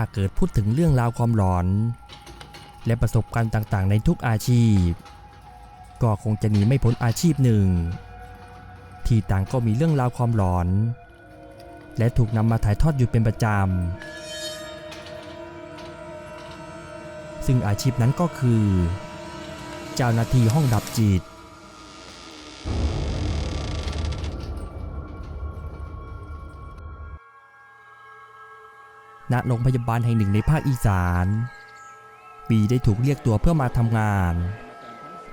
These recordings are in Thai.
าเกิดพูดถึงเรื่องราวความหลอน และประสบการณ์ต่างๆ ในทุกอาชีพ ก็คงจะหนีไม่พ้นอาชีพหนึ่ง ที่ต่างก็มีเรื่องราวความหลอน และถูกนำมาถ่ายทอดอยู่เป็นประจำซึ่งอาชีพนั้นก็คือ เจ้าหน้าที่ห้องดับจิต ณโรงพยาบาลแห่งหนึ่งในภาคอีสาน ปีได้ถูกเรียกตัวเพื่อมาทำงาน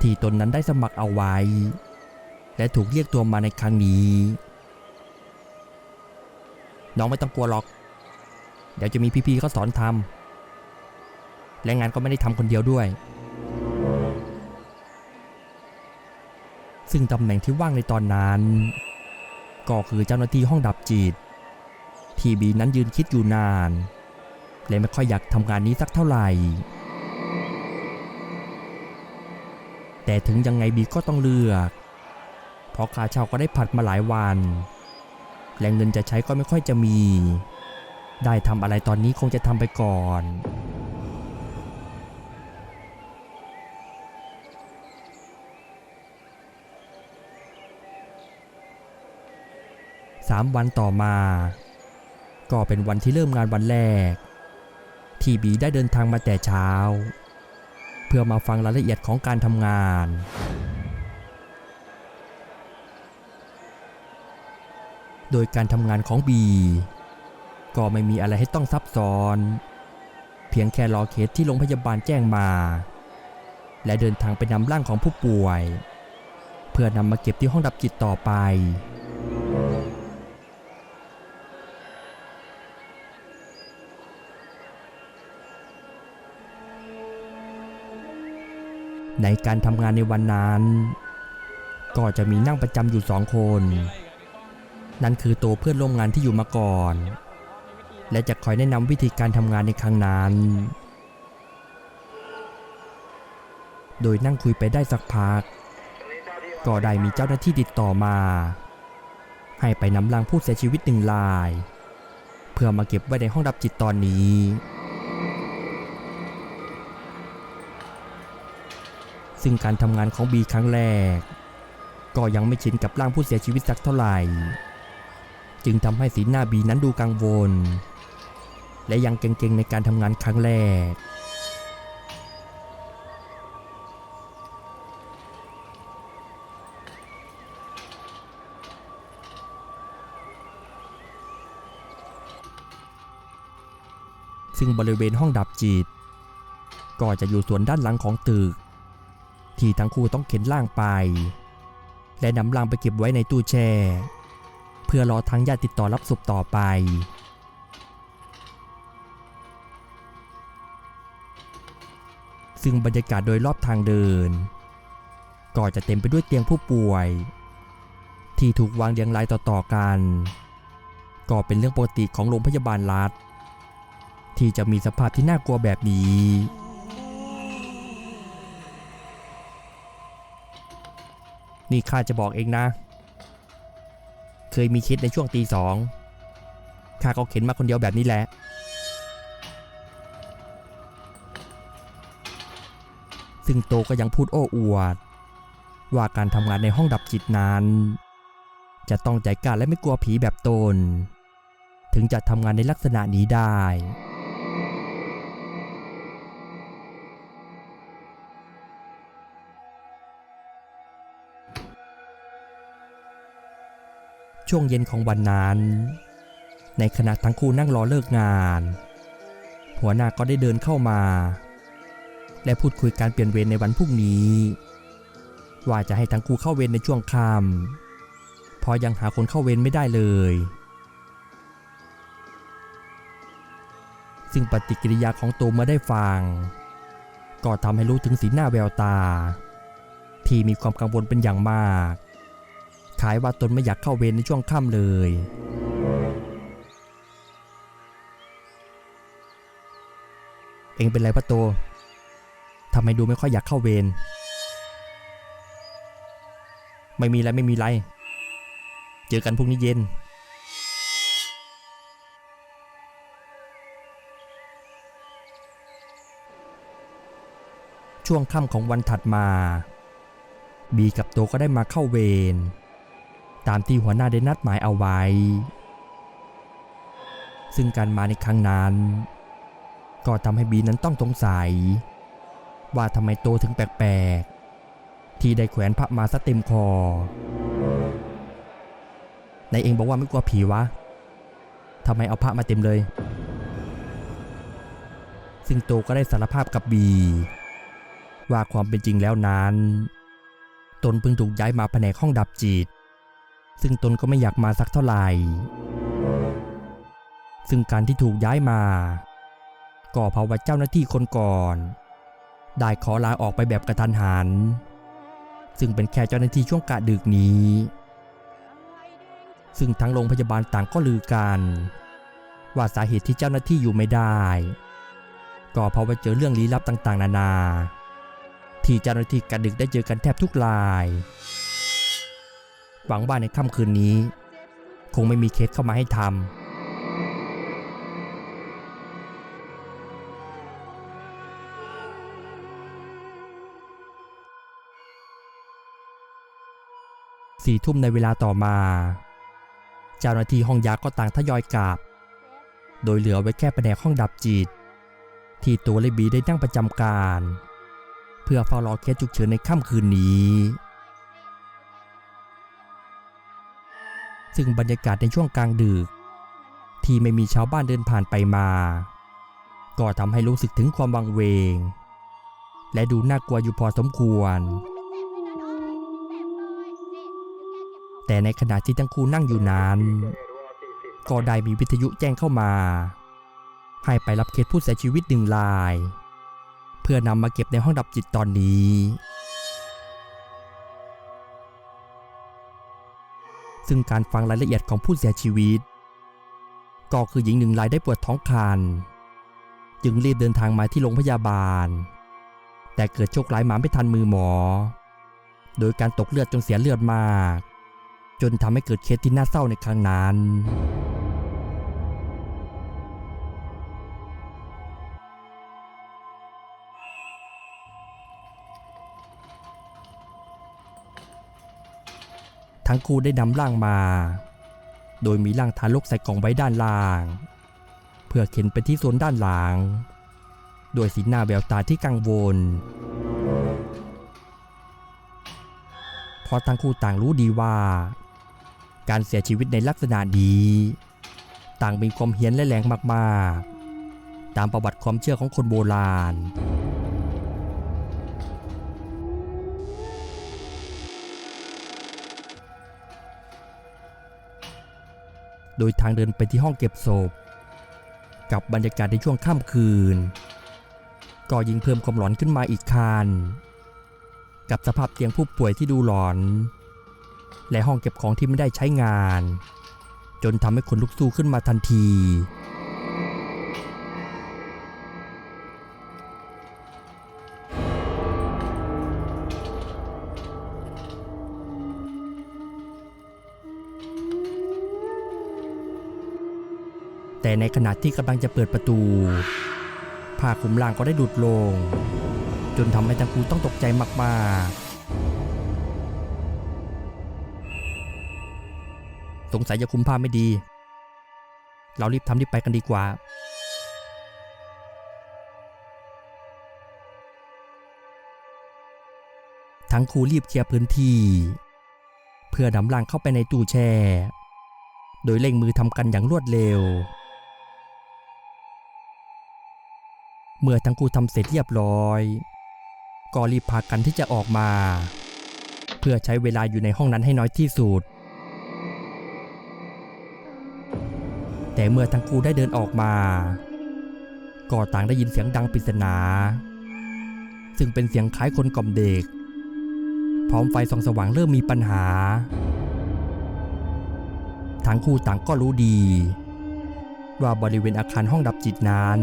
ที่ตนนั้นได้สมัครเอาไว้ และถูกเรียกตัวมาในครั้งนี้ น้องไม่ต้องกลัวหรอก เดี๋ยวจะมีพี่ๆเขาสอนทำและงานก็ไม่ได้ทำคนเดียวด้วย ซึ่งตำแหน่งที่ว่างในตอนนั้น ก็คือเจ้าหน้าที่ห้องดับจิต ที่บีนั้นยืนคิดอยู่นาน และไม่ค่อยอยากทำงานนี้สักเท่าไหร่ แต่ถึงยังไงบีก็ต้องเลือก เพราะค่าเช่าก็ได้ผัดมาหลายวันและเงินจะใช้ก็ไม่ค่อยจะมี ได้ทำอะไรตอนนี้คงจะทำไปก่อนสามวันต่อมา ก็เป็นวันที่เริ่มงานวันแรก ที่บีได้เดินทางมาแต่เช้า เพื่อมาฟังรายละเอียดของการทำงาน โดยการทำงานของบี ก็ไม่มีอะไรให้ต้องซับซ้อน เพียงแค่รอเคสที่โรงพยาบาลแจ้งมา และเดินทางไปนำร่างของผู้ป่วย เพื่อนำมาเก็บที่ห้องดับจิตต่อไป ในการทำงานในวันนั้น ก็จะมีนั่งประจำอยู่สองคน นั่นคือตัวเพื่อนร่วมงานที่อยู่มาก่อน และจะคอยแนะนำวิธีการทำงานในครั้งนั้น โดยนั่งคุยไปได้สักพัก ก็ได้มีเจ้าหน้าที่ติดต่อมา ให้ไปนำร่างผู้เสียชีวิตหนึ่งลาย เพื่อมาเก็บไว้ในห้องดับจิตตอนนี้ ซึ่งการทำงานของบีครั้งแรก ก็ยังไม่ชินกับร่างผู้เสียชีวิตสักเท่าไหร่ จึงทำให้สีหน้าบีนั้นดูกังวล และยังเก่งๆในการทำงานครั้งแรกซึ่งบริเวณห้องดับจิต ก็จะอยู่ส่วนด้านหลังของตึก ที่ทั้งคู่ต้องเข็นล่างไป และนำล่างไปเก็บไว้ในตู้แช่ เพื่อรอทางญาติติดต่อรับศพต่อไปซึ่งบรรยากาศโดยรอบทางเดิน ก็จะเต็มไปด้วยเตียงผู้ป่วย ที่ถูกวางเรียงรายต่อๆกัน ก็เป็นเรื่องปกติของโรงพยาบาลรัฐ ที่จะมีสภาพที่น่ากลัวแบบนี้ นี่ข้าจะบอกเองนะ เคยมีเคสในช่วงตีสองข้าก็เข็นมาคนเดียวแบบนี้แหละ ซึ่งโตก็ยังพูดโอ้อวด ว่าการทำงานในห้องดับจิตนั้นจะต้องใจกล้าและไม่กลัวผีแบบตน ถึงจะทำงานในลักษณะนี้ได้ ช่วงเย็นของวันนั้น ในขณะทั้งคู่นั่งรอเลิกงาน หัวหน้าก็ได้เดินเข้ามา และพูดคุยการเปลี่ยนเวรในวันพรุ่งนี้ ว่าจะให้ทั้งคู่เข้าเวรในช่วงค่ำเพราะยังหาคนเข้าเวรไม่ได้เลย ซึ่งปฏิกิริยาของตูมเมื่อได้ฟัง ก็ทำให้รู้ถึงสีหน้าแววตา ที่มีความกังวลเป็นอย่างมาก ขายว่าตนไม่อยากเข้าเวรในช่วงค่ำเลยเองเป็นไรพระโต ทำไมดูไม่ค่อยอยากเข้าเวร ไม่มีไรไม่มีไร เจอกันพรุ่งนี้เย็น ช่วงค่ำของวันถัดมา บีกับโตก็ได้มาเข้าเวร ตามที่หัวหน้าได้นัดหมายเอาไว้ ซึ่งการมาในครั้งนั้น ก็ทำให้บีนั้นต้องสงสัย ว่าทำไมโตถึงแปลกๆ ที่ได้แขวนพระมาซะเต็มคอนายเองบอกว่าไม่กลัวผีวะทำไมเอาพระมาเต็มเลย ซึ่งโตก็ได้สารภาพกับบี ว่าความเป็นจริงแล้วนั้น ตนเพิ่งถูกย้ายมาแผนกห้องดับจิต ซึ่งตนก็ไม่อยากมาสักเท่าไหร่ ซึ่งการที่ถูกย้ายมา ก็เพราะว่าเจ้าหน้าที่คนก่อน ได้ขอลาออกไปแบบกระทันหัน ซึ่งเป็นแค่เจ้าหน้าที่ช่วงกะดึกนี้ ซึ่งทั้งโรงพยาบาลต่างก็ลือกัน ว่าสาเหตุที่เจ้าหน้าที่อยู่ไม่ได้ ก็เพราะว่าเจอเรื่องลี้ลับต่างๆ นานา ที่เจ้าหน้าที่กะดึกได้เจอกันแทบทุกราย หวังว่าในค่ำคืนนี้ คงไม่มีเคสเข้ามาให้ทำสี่ทุ่มในเวลาต่อมา เจ้าหน้าที่ห้องยาก็ต่างทยอยกลับ โดยเหลือไว้แค่แผนกห้องดับจิต ที่ตัวเลบีได้นั่งประจำการ เพื่อเฝ้ารอเคสฉุกเฉินในค่ำคืนนี้ ซึ่งบรรยากาศในช่วงกลางดึก ที่ไม่มีชาวบ้านเดินผ่านไปมา ก็ทำให้รู้สึกถึงความวังเวง และดูน่ากลัวอยู่พอสมควร แต่ในขณะที่ทั้งคู่นั่งอยู่นั้น ก็ได้มีวิทยุแจ้งเข้ามา ให้ไปรับเคสผู้เสียชีวิตหนึ่งราย เพื่อนำมาเก็บในห้องดับจิตตอนนี้ ซึ่งการฟังรายละเอียดของผู้เสียชีวิต ก็คือหญิงหนึ่งรายได้ปวดท้องคันจึงรีบเดินทางมาที่โรงพยาบาล แต่เกิดโชคร้ายมาไม่ทันมือหมอ โดยการตกเลือดจนเสียเลือดมาก จนทำให้เกิดเคสที่น่าเศร้าในครั้งนั้น ทั้งคู่ได้นำร่างมา โดยมีร่างทารกใส่กล่องไว้ด้านล่าง เพื่อเข็นไปที่โซนด้านหลัง โดยสีหน้าแววตาที่กังวลเพราะทั้งคู่ต่างรู้ดีว่า การเสียชีวิตในลักษณะนี้ต่างมีความเฮี้ยนและแรงมากๆ ตามประวัติความเชื่อของคนโบราณ โดยทางเดินไปที่ห้องเก็บศพ กับบรรยากาศในช่วงค่ำคืน ก็ยิ่งเพิ่มความหลอนขึ้นมาอีกคันกับสภาพเตียงผู้ป่วยที่ดูหลอน และห้องเก็บของที่ไม่ได้ใช้งาน จนทำให้คนลุกสู้ขึ้นมาทันที แต่ในขณะที่กำลังจะเปิดประตูผ้าคลุมร่างก็ได้ดุดลง จนทำให้ทั้งคู่ต้องตกใจมากๆ สงสัยจะคุมผ้าไม่ดี เรารีบทำรีบไปกันดีกว่าทั้งคู่รีบเคลียร์พื้นที่ เพื่อนำร่างเข้าไปในตู้แช่ โดยเร่งมือทำกันอย่างรวดเร็ว เมื่อทั้งคู่ทำเสร็จเรียบร้อย ก็รีบพากันที่จะออกมา เพื่อใช้เวลาอยู่ในห้องนั้นให้น้อยที่สุด แต่เมื่อทั้งคู่ได้เดินออกมา ก็ต่างได้ยินเสียงดังปริศนา ซึ่งเป็นเสียงคล้ายคนกล่อมเด็ก พร้อมไฟส่องสว่างเริ่มมีปัญหา ทั้งคู่ต่างก็รู้ดี ว่าบริเวณอาคารห้องดับจิตนั้น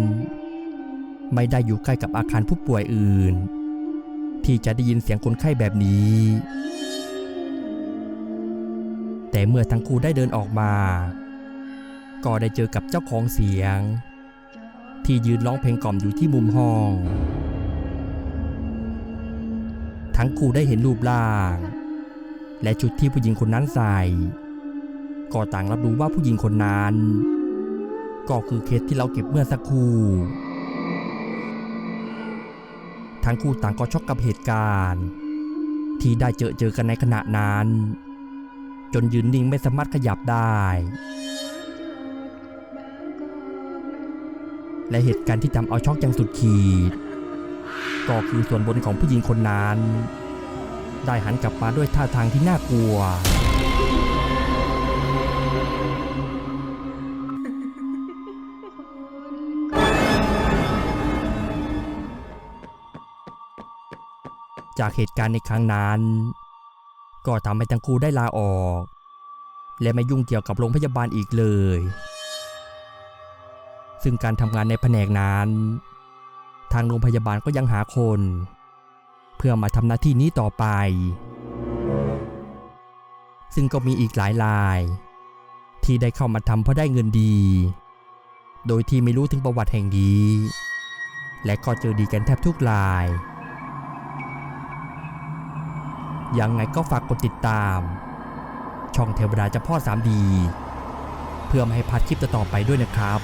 ไม่ได้อยู่ใกล้กับอาคารผู้ป่วยอื่น ที่จะได้ยินเสียงคนไข้แบบนี้ แต่เมื่อทั้งคู่ได้เดินออกมา ก็ได้เจอกับเจ้าของเสียง ที่ยืนร้องเพลงกล่อมอยู่ที่มุมห้อง ทั้งคู่ได้เห็นรูปร่าง และชุดที่ผู้หญิงคนนั้นใส่ก็ต่างรับรู้ว่าผู้หญิงคนนั้น ก็คือเคสที่เราเก็บเมื่อสักครู่ ทั้งคู่ต่างก็ช็อกกับเหตุการณ์ ที่ได้เจอเจอกันในขณะนั้น จนยืนนิ่งไม่สามารถขยับได้ และเหตุการณ์ที่ทำเอาช็อกอย่างสุดขีด ก็คือส่วนบนของผู้หญิงคนนั้น ได้หันกลับมาด้วยท่าทางที่น่ากลัว จากเหตุการณ์ในครั้งนั้น ก็ทำให้ทั้งคู่ได้ลาออก และไม่ยุ่งเกี่ยวกับโรงพยาบาลอีกเลย ซึ่งการทำงานในแผนกนั้น ทางโรงพยาบาลก็ยังหาคน เพื่อมาทำหน้าที่นี้ต่อไป ซึ่งก็มีอีกหลายราย ที่ได้เข้ามาทำเพราะได้เงินดี โดยที่ไม่รู้ถึงประวัติแห่งนี้และก็เจอดีกันแทบทุกราย ยังไงก็ฝากกดติดตาม ช่องเทวดาจะพ่อ 3D เพื่อไม่ให้พลาดคลิปต่อไปด้วยนะครับ